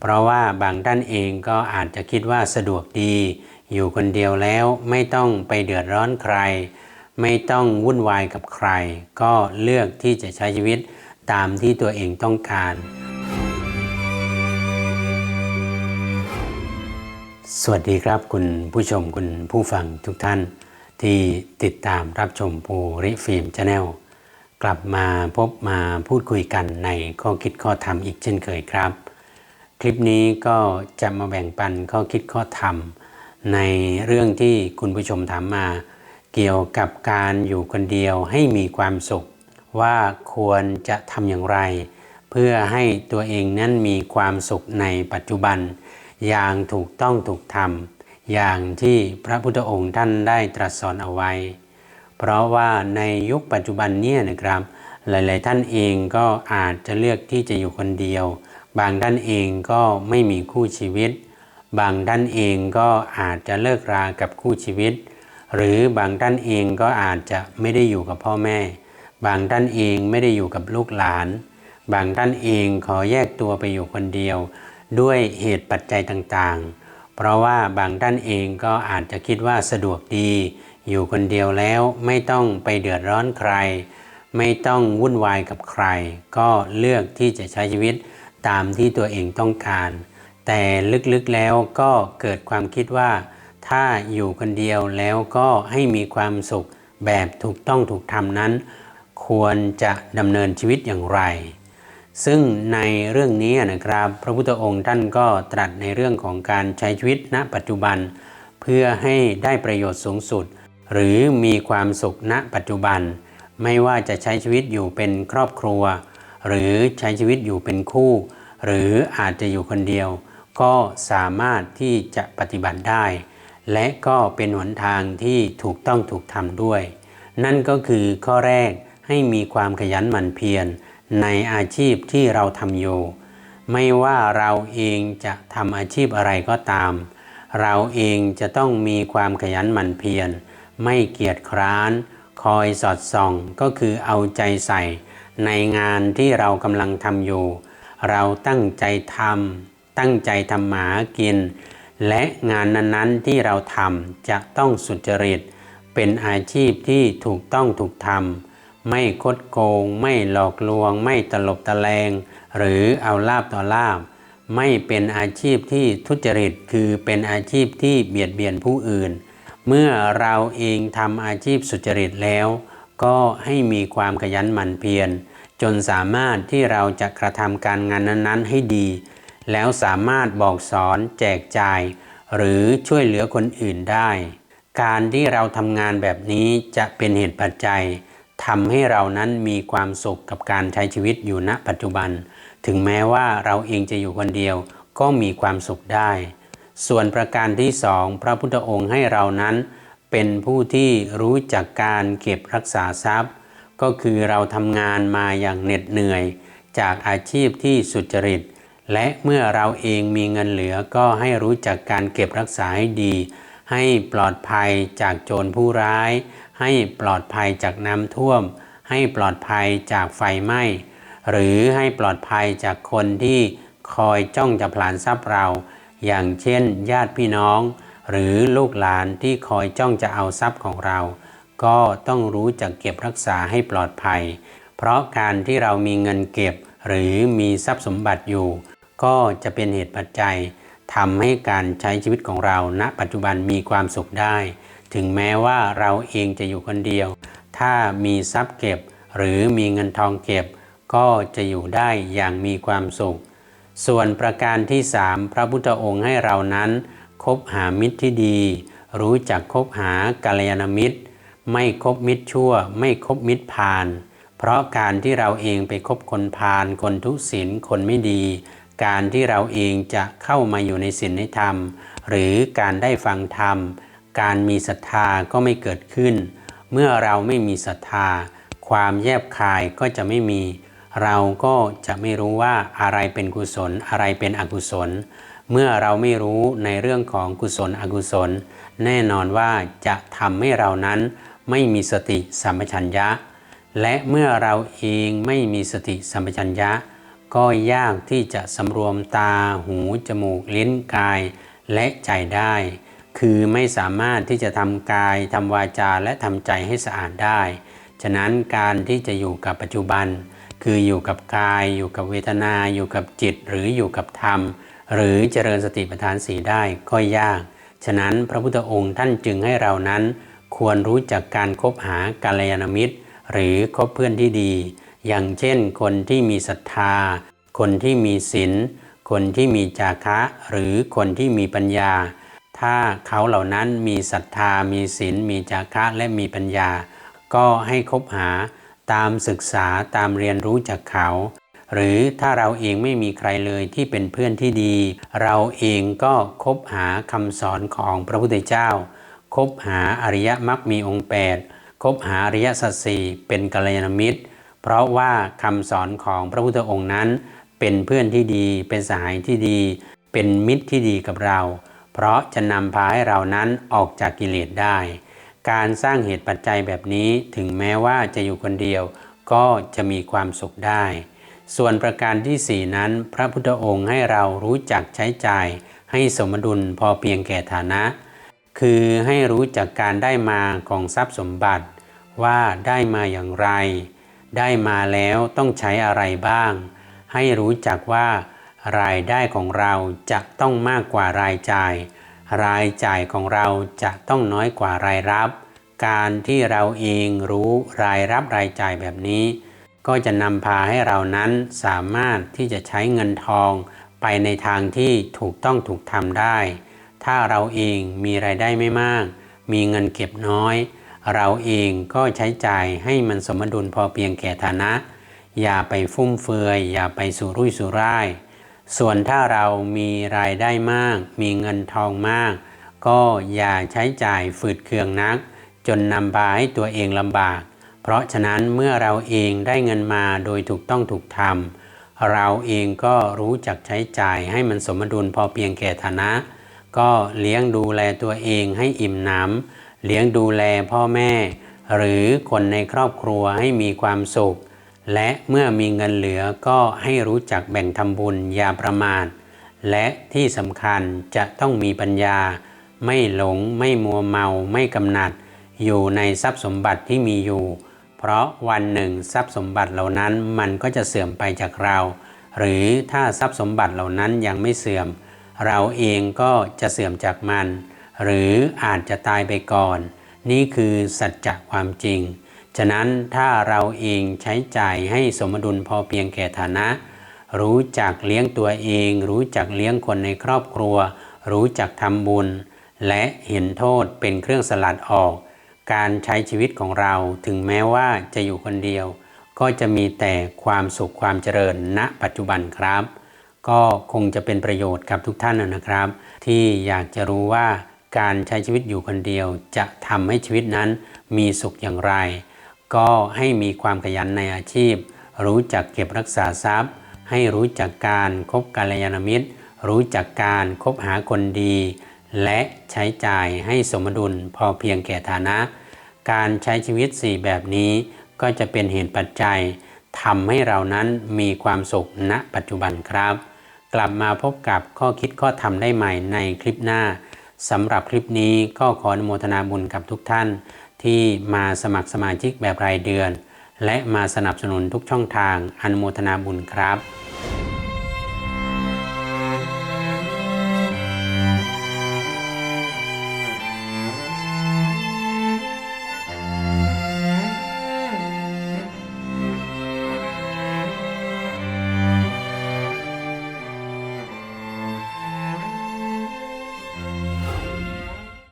เพราะว่าบางท่านเองก็อาจจะคิดว่าสะดวกดี อยู่คนเดียวแล้วไม่ต้องไปเดือดร้อนใคร ไม่ต้องวุ่นวายกับใคร ก็เลือกที่จะใช้ชีวิตตามที่ตัวเองต้องการ สวัสดีครับคุณผู้ชมคุณผู้ฟังทุกท่าน ที่ติดตามรับชมภูริฟิล์มชาแนลกลับมาพบมาพูดคุยกันในข้อคิดข้อธรรมอีกเช่นเคยครับ คลิปนี้ก็จะมาแบ่งปันข้อคิดข้อธรรม ในเรื่องที่คุณผู้ชมถามมา เกี่ยวกับการอยู่คนเดียวให้มีความสุข ว่าควรจะทำอย่างไร เพื่อให้ตัวเองนั้นมีความสุขในปัจจุบัน อย่างถูกต้องถูกทำอย่างที่พระพุทธองค์ท่านได้ตรัสสอนเอาไว้ เพราะว่าในยุคปัจจุบันเนี่ยนะครับ หลาย ๆ ท่านเองก็อาจจะเลือกที่จะอยู่คนเดียว บางท่านเองก็ไม่มีคู่ชีวิต บางท่านเองก็อาจจะเลิกรากับคู่ชีวิต หรือบางท่านเองก็อาจจะไม่ได้อยู่กับพ่อแม่ บางท่านเองไม่ได้อยู่กับลูกหลาน บางท่านเองขอแยกตัวไปอยู่คนเดียว ด้วยเหตุปัจจัยต่างๆ เพราะว่าบางท่านเองก็อาจจะคิดว่าสะดวกดี อยู่คนเดียวแล้วไม่ต้องไปเดือดร้อนใคร ไม่ต้องวุ่นวายกับใคร ก็เลือกที่จะใช้ชีวิต ตามที่ตัวเองต้องการ แต่ลึกๆแล้วก็เกิดความคิดว่า ถ้าอยู่คนเดียวแล้วก็ให้มีความสุขแบบถูกต้องถูกทำนั้น ควรจะดำเนินชีวิตอย่างไร ซึ่งในเรื่องนี้นะครับ พระพุทธองค์ท่านก็ตรัสในเรื่องของการใช้ชีวิตณปัจจุบัน เพื่อให้ได้ประโยชน์สูงสุด หรือมีความสุขณปัจจุบัน ไม่ว่าจะใช้ชีวิตอยู่เป็นครอบครัว หรือใช้ชีวิตอยู่เป็นคู่ หรืออาจจะอยู่คนเดียว ก็สามารถที่จะปฏิบัติได้ และก็เป็นหนทางที่ถูกต้องถูกทำด้วย นั่นก็คือข้อแรกให้มีความขยันหมั่นเพียรในอาชีพที่เราทำอยู่ ไม่ว่าเราเองจะทำอาชีพอะไรก็ตาม เราเองจะต้องมีความขยันหมั่นเพียรไม่เกียจคร้าน คอยสอดส่องก็คือเอาใจใส่ ในงานที่เรากำลังทำอยู่ เราตั้งใจทำตั้งใจทำหมากิน และงานนั้นๆที่เราทำจะต้องสุจริต เป็นอาชีพที่ถูกต้องถูกทำไม่คดโกง ไม่หลอกลวง ไม่ตลบตะแลง หรือเอาลาบต่อลาบ ไม่เป็นอาชีพที่ทุจริตคือเป็นอาชีพที่เบียดเบียนผู้อื่น เมื่อเราเองทำอาชีพสุจริตแล้ว ก็ให้มีความขยันหมั่นเพียร จนสามารถที่เราจะกระทำการงานนั้นๆ ให้ดี แล้วสามารถบอกสอนแจกจ่าย หรือช่วยเหลือคนอื่นได้ การที่เราทำงานแบบนี้จะเป็นเหตุปัจจัยทำให้เรานั้นมีความสุขกับการใช้ชีวิตอยู่ณปัจจุบัน ถึงแม้ว่าเราเองจะอยู่คนเดียวก็มีความสุขได้ ส่วนประการที่สองพระพุทธองค์ให้เรานั้น เป็นผู้ที่รู้จักการเก็บรักษาทรัพย์ ก็คือเราทำงานมาอย่างเหน็ดเหนื่อย จากอาชีพที่สุจริต และเมื่อเราเองมีเงินเหลือก็ให้รู้จักการเก็บรักษาให้ดี ให้ปลอดภัยจากโจรผู้ร้าย ให้ปลอดภัยจากน้ำท่วม ให้ปลอดภัยจากไฟไหม้ หรือให้ปลอดภัยจากคนที่คอยจ้องจะผลานทรัพย์เรา อย่างเช่น ญาติพี่น้อง หรือลูกหลานที่คอยจ้องจะเอาทรัพย์ของเรา ก็ต้องรู้จักเก็บรักษาให้ปลอดภัย เพราะการที่เรามีเงินเก็บ หรือมีทรัพย์สมบัติอยู่ ก็จะเป็นเหตุปัจจัยทำให้การใช้ชีวิตของเราณ ปัจจุบันมีความสุขได้ ถึงแม้ว่าเราเองจะอยู่คนเดียว ถ้ามีทรัพย์เก็บ หรือมีเงินทองเก็บ ก็จะอยู่ได้อย่างมีความสุข ส่วนประการที่สามพระพุทธองค์ให้เรานั้น คบหามิตรที่ดี รู้จักคบหากัลยาณมิตร ไม่คบมิตรชั่ว ไม่คบมิตรพาลเพราะการที่เราเองไปคบคนพาลคนทุศีลคนไม่ดี การที่เราเองจะเข้ามาอยู่ในศีลในธรรม หรือการได้ฟังธรรม การมีศรัทธาก็ไม่เกิดขึ้น เมื่อเราไม่มีศรัทธา ความแยบคายก็จะไม่มี เราก็จะไม่รู้ว่าอะไรเป็นกุศลอะไรเป็นอกุศล เมื่อเราไม่รู้ในเรื่องของกุศลอกุศล แน่นอนว่าจะทำให้เรานั้น ไม่มีสติสัมปชัญญะ และเมื่อเราเองไม่มีสติสัมปชัญญะ ก็ยากที่จะสำรวมตาหูจมูกลิ้นกาย และใจได้ คือไม่สามารถที่จะทำกายทำวาจาและทำใจให้สะอาดได้ ฉะนั้นการที่จะอยู่กับปัจจุบัน คืออยู่กับกาย อยู่กับเวทนา อยู่กับจิต หรืออยู่กับธรรม หรือเจริญสติปัฏฐานสีได้ก็ยาก ฉะนั้นพระพุทธองค์ท่านจึงให้เรานั้น ควรรู้จักการคบหากาลยานมิตร หรือคบเพื่อนที่ดี อย่างเช่น คนที่มีศรัทธา คนที่มีศีลคนที่มีจาคะ หรือคนที่มีปัญญา ถ้าเขาเหล่านั้นมีศรัทธา มีศีลมีจาคะและมีปัญญา ก็ให้คบหาตามศึกษาตามเรียนรู้จากเขา หรือถ้าเราเองไม่มีใครเลยที่เป็นเพื่อนที่ดี เราเองก็คบหาคำสอนของพระพุทธเจ้า คบหาอริยมรรคมีองค์8คบหาอริยสัจสี่เป็นกัลยาณมิตร เพราะว่าคำสอนของพระพุทธองค์นั้น เป็นเพื่อนที่ดี เป็นสหายที่ดี เป็นมิตรที่ดีกับเรา เพราะจะนำพาให้เรานั้นออกจากกิเลสได้ การสร้างเหตุปัจจัยแบบนี้ถึงแม้ว่าจะอยู่คนเดียว ก็จะมีความสุขได้ ส่วนประการที่สี่นั้น พระพุทธองค์ให้เรารู้จักใช้จ่าย ให้สมดุลพอเพียงแก่ฐานะ คือให้รู้จักการได้มาของทรัพย์สมบัติว่าได้มาอย่างไร ได้มาแล้วต้องใช้อะไรบ้าง ให้รู้จักว่ารายได้ของเราจะต้องมากกว่ารายจ่าย รายจ่ายของเราจะต้องน้อยกว่ารายรับ การที่เราเองรู้รายรับรายจ่ายแบบนี้ ก็จะนำพาให้เรานั้นสามารถที่จะใช้เงินทองไปในทางที่ถูกต้องถูกทำได้ ถ้าเราเองมีรายได้ไม่มาก มีเงินเก็บน้อย เราเองก็ใช้จ่ายให้มันสมดุลพอเพียงแก่ฐานะ อย่าไปฟุ่มเฟือย อย่าไปสู่รุ่ยสู่ร่าย ส่วนถ้าเรามีรายได้มาก มีเงินทองมาก ก็อย่าใช้จ่ายฝืดเคืองนัก จนนำพาให้ตัวเองลำบาก เพราะฉะนั้นเมื่อเราเองได้เงินมาโดยถูกต้องถูกทำเราเองก็รู้จักใช้จ่ายให้มันสมดุลพอเพียงแก่ฐานะ ก็เลี้ยงดูแลตัวเองให้อิ่มหนำเลี้ยงดูแลพ่อแม่ หรือคนในครอบครัวให้มีความสุข และเมื่อมีเงินเหลือก็ให้รู้จักแบ่งทำบุญอย่าประมาทและที่สำคัญจะต้องมีปัญญา ไม่หลงไม่มัวเมาไม่กำหนัด อยู่ในทรัพย์สมบัติที่มีอยู่ เพราะวันหนึ่งทรัพย์สมบัติเหล่านั้นมันก็จะเสื่อมไปจากเรา หรือถ้าทรัพย์สมบัติเหล่านั้นยังไม่เสื่อม เราเองก็จะเสื่อมจากมัน หรืออาจจะตายไปก่อน นี่คือสัจจะความจริง ฉะนั้นถ้าเราเองใช้จ่ายให้สมดุลพอเพียงแก่ฐานะ รู้จักเลี้ยงตัวเอง รู้จักเลี้ยงคนในครอบครัว รู้จักทำบุญ และเห็นโทษเป็นเครื่องสลัดออก การใช้ชีวิตของเราถึงแม้ว่าจะอยู่คนเดียว ก็จะมีแต่ความสุขความเจริญณปัจจุบันครับ ก็คงจะเป็นประโยชน์กับทุกท่านนะครับ ที่อยากจะรู้ว่าการใช้ชีวิตอยู่คนเดียว จะทำให้ชีวิตนั้นมีสุขอย่างไร ก็ให้มีความขยันในอาชีพ รู้จักเก็บรักษาทรัพย์ ให้รู้จักการคบกัลยาณมิตร รู้จักการคบหาคนดี และใช้จ่ายให้สมดุลพอเพียงแก่ฐานะ การใช้ชีวิต 4 แบบนี้ ก็จะเป็นเหตุปัจจัยทำให้เรานั้นมีความสุขณปัจจุบันครับ กลับมาพบกับข้อคิดข้อธรรมได้ใหม่ในคลิปหน้าสำหรับคลิปนี้ก็ขออนุโมทนาบุญกับทุกท่าน ที่มาสมัครสมาชิกแบบรายเดือน และมาสนับสนุนทุกช่องทางอนุโมทนาบุญครับ